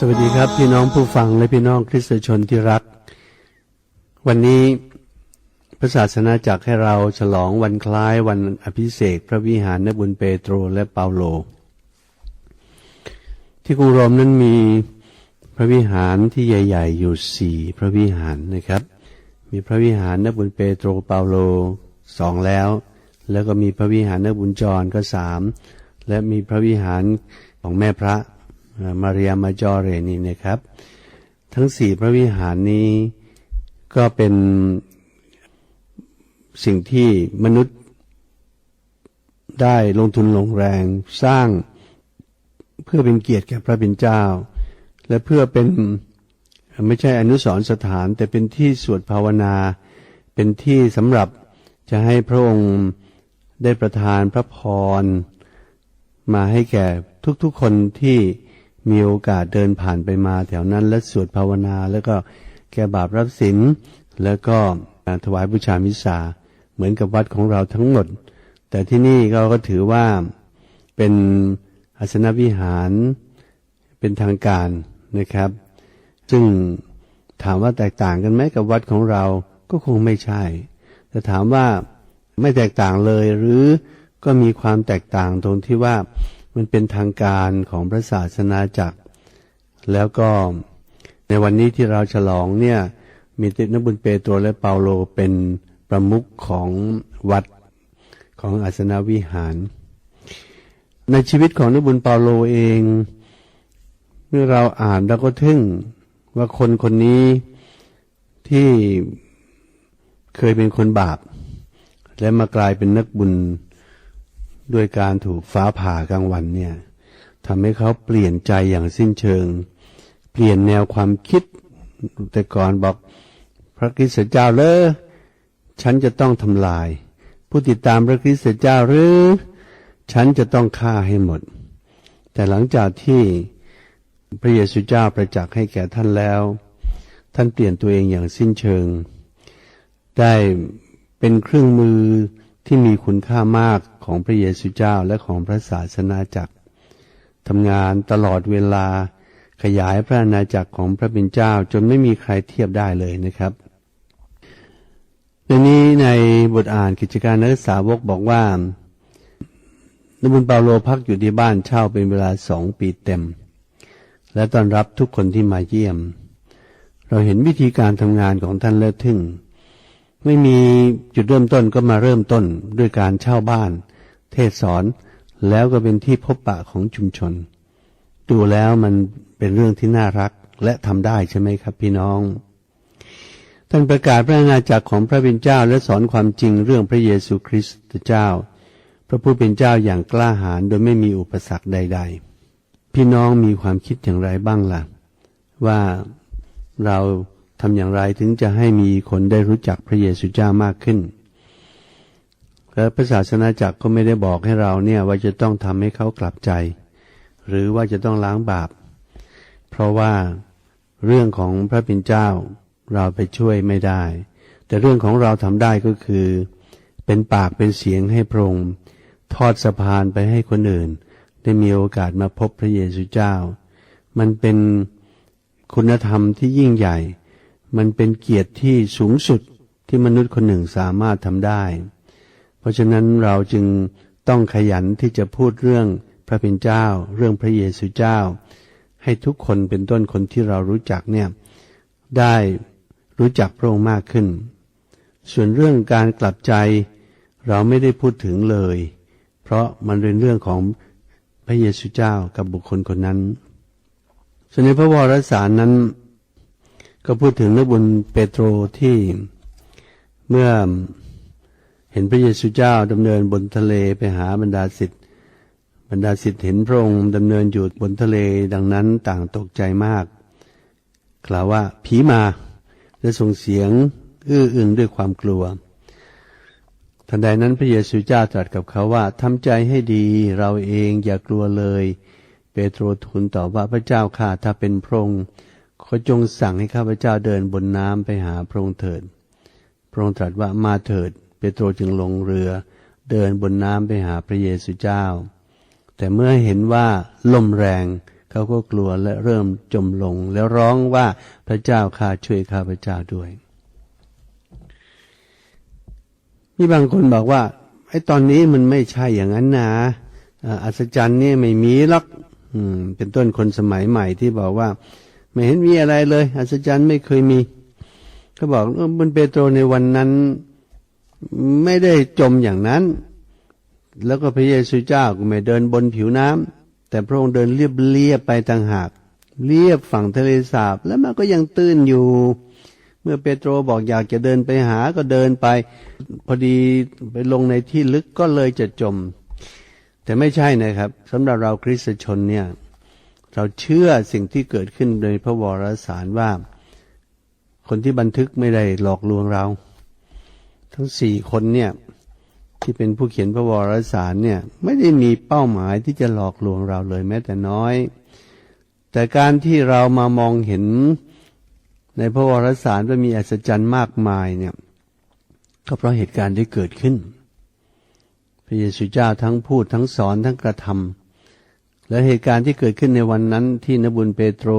สวัสดีครับพี่น้องผู้ฟังและพี่น้องคริสตชนที่รัก วันนี้พระศาสนาจักให้เราฉลองวันคล้ายวันอภิเษกพระวิหารนบุญเปโตรและเปาโล ที่กรุงโรมนั้นมีพระวิหารที่ใหญ่ ๆ อยู่สี่พระวิหารนะครับ มีพระวิหารนบุญเปโตรเปาโลสองแล้ว แล้วก็มีพระวิหารนบุญจรก็สามและมีพระวิหารของแม่พระ มาเรียมาจอเรนี่นะครับ ทั้งสี่พระวิหารนี้ก็เป็นสิ่งที่มนุษย์ได้ลงทุนลงแรงสร้างเพื่อเป็นเกียรติแก่พระเป็นเจ้า และเพื่อเป็นไม่ใช่อนุสรณ์สถาน แต่เป็นที่สวดภาวนา เป็นที่สำหรับจะให้พระองค์ได้ประทานพระพร มาให้แก่ทุกๆคนที่ มีโอกาสเดินผ่านไปมาแถวนั้นและสวดภาวนา แล้วก็แก่บาปรับสินแล้วก็ถวายบูชามิสาเหมือนกับวัดของเราทั้งหมด แต่ที่นี่เราก็ถือว่าเป็นอาสนวิหารเป็นทางการนะครับ ซึ่งถามว่าแตกต่างกันไหมกับวัดของเราก็คงไม่ใช่ แต่ถามว่าไม่แตกต่างเลยหรือก็มีความแตกต่างตรงที่ว่า มันเป็นทางการของพระศาสนาจักร แล้วก็ในวันนี้ที่เราฉลองเนี่ยมีตินบุญเปโตรและเปาโลเป็นประมุขของวัดของอาสนวิหาร ในชีวิตของนบุญเปาโลเอง เมื่อเราอ่านเราก็ทึ่งว่าคนคนนี้ที่เคยเป็นคนบาป และมากลายเป็นนักบุญ ด้วยการถูกฟ้าผ่ากลางวันเนี่ยทำให้เขาเปลี่ยนใจอย่างสิ้นเชิง เปลี่ยนแนวความคิด แต่ก่อนบอกพระคริสต์เจ้าเลยฉันจะต้องทำลาย ผู้ติดตามพระคริสต์เจ้าหรือ ฉันจะต้องฆ่าให้หมด แต่หลังจากที่พระเยซูเจ้าประจักษ์ให้แก่ท่านแล้ว ท่านเปลี่ยนตัวเองอย่างสิ้นเชิง ได้เป็นเครื่องมือ ที่มีคุณค่ามากของพระเยซูเจ้าและของพระศาสนาจักรทำงานตลอดเวลาขยายพระอาณาจักรของพระเป็นเจ้าจนไม่มีใครเทียบได้เลยนะครับในนี้ในบทอ่านกิจการนักศึกษาวกบอกว่านบุญเปาโลพักอยู่ที่บ้านเช่าเป็นเวลาสองปีเต็ม และต้อนรับทุกคนที่มาเยี่ยม เราเห็นวิธีการทำงานของท่านแล้วทึ่ง ไม่มีจุดเริ่มต้นก็มาเริ่มต้นด้วยการเช่าบ้าน เทศสอนแล้วก็เป็นที่พบปะของชุมชน ดูแล้วมันเป็นเรื่องที่น่ารักและทำได้ใช่ไหมครับพี่น้องท่านประกาศพระอาณาจักรของพระบิดเจ้าและสอนความจริงเรื่องพระเยซูคริสต์เจ้า พระผู้เป็นเจ้าอย่างกล้าหาญโดยไม่มีอุปสรรคใด ๆ พี่น้องมีความคิดอย่างไรบ้างล่ะ ว่าเรา ทำอย่างไรถึงจะให้มีคนได้รู้จักพระเยซูเจ้ามากขึ้น และพระศาสนาจักรก็ไม่ได้บอกให้เราเนี่ยว่าจะต้องทำให้เขากลับใจ หรือว่าจะต้องล้างบาป เพราะว่าเรื่องของพระเป็นเจ้าเราไปช่วยไม่ได้ แต่เรื่องของเราทำได้ก็คือ เป็นปากเป็นเสียงให้พระองค์ทอดสะพานไปให้คนอื่น ได้มีโอกาสมาพบพระเยซูเจ้า มันเป็นคุณธรรมที่ยิ่งใหญ่ มันเป็นเกียรติที่สูงสุดที่มนุษย์คนหนึ่งสามารถทำได้ เพราะฉะนั้นเราจึงต้องขยันที่จะพูดเรื่องพระเป็นเจ้า เรื่องพระเยซูเจ้า ให้ทุกคนเป็นต้นคนที่เรารู้จักเนี่ยได้รู้จักพระองค์มากขึ้น ส่วนเรื่องการกลับใจเราไม่ได้พูดถึงเลย เพราะมันเป็นเรื่องของพระเยซูเจ้ากับบุคคลคนนั้นส่วนในพระวรสารนั้น ก็พูดถึงนักบุญเปโตรที่เมื่อเห็นพระเยซูเจ้าดำเนินบนทะเลไปหาบรรดาศิษย์บรรดาศิษย์เห็นพระองค์ดำเนินอยู่บนทะเลดังนั้นต่างตกใจมาก กล่าวว่าผีมาและส่งเสียงอื้ออึงด้วยความกลัว ทันใดนั้นพระเยซูเจ้าตรัสกับเขาว่าทำใจให้ดีเราเองอย่ากลัวเลย เปโตรทูลตอบว่าพระเจ้าข้าถ้าเป็นพระองค์ ขอจงสั่งให้ข้าพเจ้าเดินบนน้ำไปหาพระองค์เถิด พระองค์ตรัสว่ามาเถิด เปโตรจึงลงเรือ เดินบนน้ำไปหาพระเยซูเจ้า แต่เมื่อเห็นว่าลมแรงเขาก็กลัวและเริ่มจมลง แล้วร้องว่าพระเจ้าข้าช่วยข้าพเจ้าด้วย มีบางคนบอกว่าไอ้ตอนนี้มันไม่ใช่อย่างนั้นนะอัศจรรย์นี่ไม่มีหรอกอเป็นต้นคนสมัยใหม่ที่บอกว่า ไม่เห็นมีอะไรเลย อัศจรรย์ไม่เคยมีเขาบอกเออบนเปโตรในวันนั้น ไม่ได้จมอย่างนั้น แล้วก็พระเยซูเจ้าก็ไม่เดินบนผิวน้ำแต่พระองค์เดินเรียบเรียบไปต่างหากเรียบฝั่งทะเลสาบแล้วมันก็ยังตื้นอยู่ เมื่อเปโตรบอกอยากจะเดินไปหาก็เดินไป พอดีไปลงในที่ลึกก็เลยจะจม แต่ไม่ใช่นะครับสำหรับเราคริสตชนเนี่ย เราเชื่อสิ่งที่เกิดขึ้นในพระวรสารว่า คนที่บันทึกไม่ได้หลอกลวงเรา ทั้งสี่คนเนี่ยที่เป็นผู้เขียนพระวรสารเนี่ยไม่ได้มีเป้าหมายที่จะหลอกลวงเราเลยแม้แต่น้อย แต่การที่เรามามองเห็นในพระวรสารว่ามีอัศจรรย์มากมายเนี่ยก็เพราะเหตุการณ์ที่เกิดขึ้น พระเยซูเจ้าทั้งพูดทั้งสอนทั้งกระทำ และเหตุการณ์ที่เกิดขึ้นในวันนั้นที่นบุญเปโตร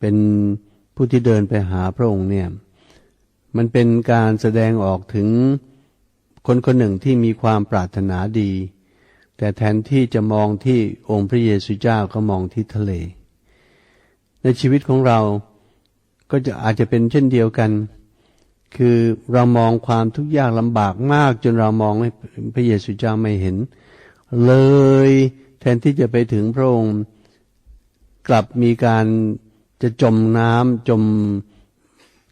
เป็นผู้ที่เดินไปหาพระองค์เนี่ย มันเป็นการแสดงออกถึงคนคนหนึ่งที่มีความปรารถนาดี แต่แทนที่จะมองที่องค์พระเยซูเจ้าก็มองที่ทะเล ในชีวิตของเราก็จะอาจจะเป็นเช่นเดียวกัน คือเรามองความทุกข์ยากลำบากมาก จนเรามองพระเยซูเจ้าไม่เห็น เลย แทนที่จะไปถึงพระองค์กลับมีการจะจมน้ำจม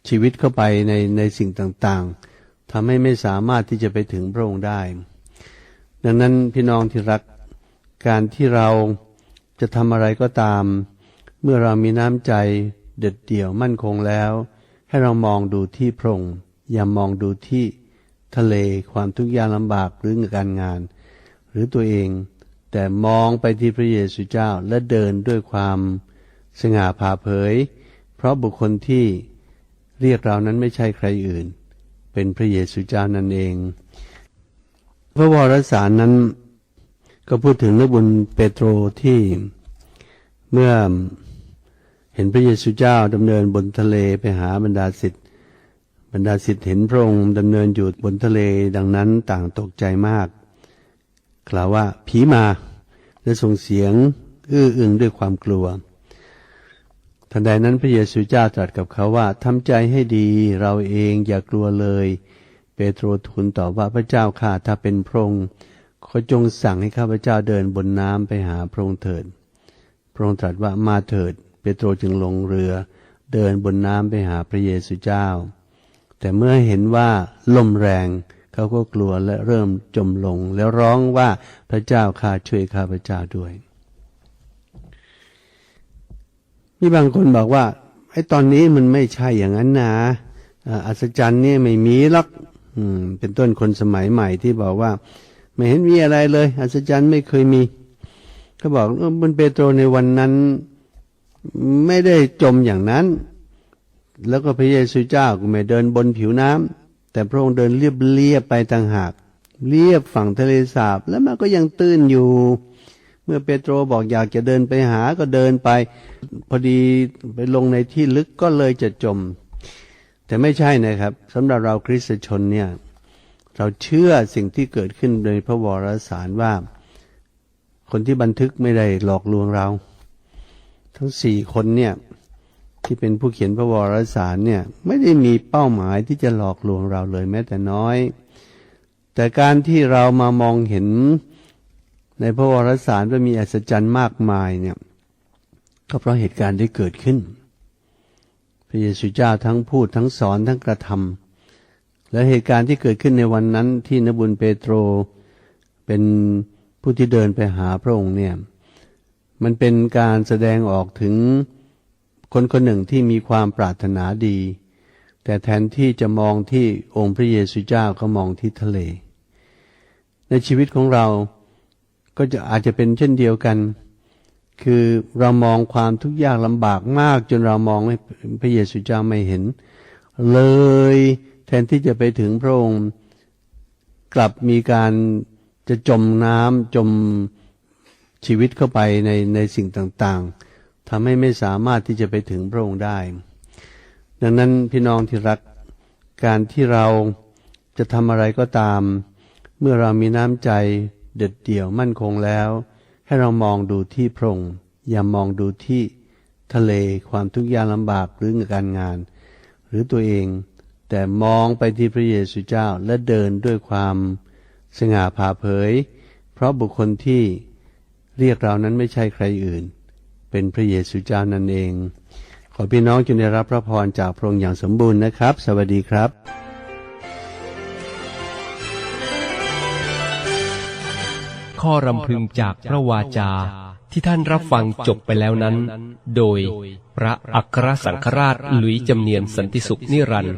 ชีวิตเข้าไปในในสิ่งต่างๆทำให้ไม่สามารถที่จะไปถึงพระองค์ได้ ดังนั้นพี่น้องที่รักการที่เราจะทำอะไรก็ตาม เมื่อเรามีน้ำใจเด็ดเดี่ยวมั่นคงแล้ว ให้เรามองดูที่พระองค์อย่ามองดูที่ทะเลความทุกข์ยากลำบากหรือการงาน หรือตัวเอง แต่มองไปที่พระเยซูเจ้าและเดินด้วยความสง่าผ่าเผย เพราะบุคคลที่เรียกเรานั้นไม่ใช่ใครอื่น เป็นพระเยซูเจ้านั่นเอง พระวรสารนั้นก็พูดถึงนักบุญเปโตรที่เมื่อเห็นพระเยซูเจ้าดำเนินบนทะเลไปหาบรรดาศิษย์บรรดาศิษย์เห็นพระองค์ดำเนินอยู่บนทะเลดังนั้นต่างตกใจมาก กล่าวว่าผีมาและส่งเสียง อื้ออึงด้วยความกลัว ทันใดนั้นพระเยซูเจ้าตรัสกับเขาว่าทำใจให้ดีเราเองอย่ากลัวเลย เปโตรทูลตอบว่าพระเจ้าข้าถ้าเป็นพระองค์ขอจงสั่งให้ข้าพเจ้าเดินบนน้ำไปหาพระองค์เถิด พระองค์ตรัสว่ามาเถิด เปโตรจึงลงเรือ เดินบนน้ำไปหาพระเยซูเจ้า แต่เมื่อเห็นว่าลมแรง เขาก็กลัวและเริ่มจมลง แล้วร้องว่าพระเจ้าข้าช่วยข้าพระเจ้าด้วย มีบางคนบอกว่าไอ้ตอนนี้มันไม่ใช่อย่างนั้นนะอัศจรรย์นี่ไม่มีหรอกอเป็นต้นคนสมัยใหม่ที่บอกว่า ไม่เห็นมีอะไรเลย อัศจรรย์ไม่เคยมีเขาบอกเออบนเปโตรในวันนั้นไม่ได้จมอย่างนั้น แล้วก็พระเยซูเจ้าก็ไม่เดินบนผิวน้ำ แต่พระองค์เดินเรียบเรียบไปต่างหากเรียบฝั่งทะเลสาบแล้วมันก็ยังตื้นอยู่ เมื่อเปโตรบอกอยากจะเดินไปหาก็เดินไป พอดีไปลงในที่ลึกก็เลยจะจม แต่ไม่ใช่นะครับสำหรับเราคริสตชนเนี่ย เราเชื่อสิ่งที่เกิดขึ้นในพระวรสารว่า คนที่บันทึกไม่ได้หลอกลวงเรา ทั้งสี่คนเนี่ย ที่เป็นผู้เขียนพระวรสารเนี่ยไม่ได้มีเป้าหมายที่จะหลอกลวงเราเลยแม้แต่น้อย แต่การที่เรามามองเห็นในพระวรสารว่ามีอัศจรรย์มากมายเนี่ยก็เพราะเหตุการณ์ที่เกิดขึ้น พระเยซูเจ้าทั้งพูดทั้งสอนทั้งกระทำและเหตุการณ์ที่เกิดขึ้นในวันนั้นที่นบุญเปโตรเป็นผู้ที่เดินไปหาพระองค์เนี่ยมันเป็นการแสดงออกถึง คนคนหนึ่งที่มีความปรารถนาดี แต่แทนที่จะมองที่องค์พระเยซูเจ้าก็มองที่ทะเล ในชีวิตของเราก็จะอาจจะเป็นเช่นเดียวกัน คือเรามองความทุกข์ยากลำบากมาก จนเรามองพระเยซูเจ้าไม่เห็น เลยแทนที่จะไปถึงพระองค์กลับมีการจะจมน้ำจมชีวิตเข้าไปในในสิ่งต่างๆ ทำให้ไม่สามารถที่จะไปถึงพระองค์ได้ ดังนั้นพี่น้องที่รักการที่เราจะทำอะไรก็ตาม เมื่อเรามีน้ำใจเด็ดเดี่ยวมั่นคงแล้ว ให้เรามองดูที่พระองค์อย่ามองดูที่ทะเลความทุกข์ยากลำบากหรือการงาน หรือตัวเอง แต่มองไปที่พระเยซูเจ้าและเดินด้วยความสง่าผ่าเผย เพราะบุคคลที่เรียกเรานั้นไม่ใช่ใครอื่น เป็นพระเยซูเจ้านั่นเอง ขอพี่น้องจงได้รับพระพรจากพระองค์อย่างสมบูรณ์นะครับ สวัสดีครับข้อรำพึงจากพระวาจาที่ท่านรับฟังจบไปแล้วนั้น โดยพระอัครสังฆราชหลุยจำเนียนสันติสุขนิรันดร์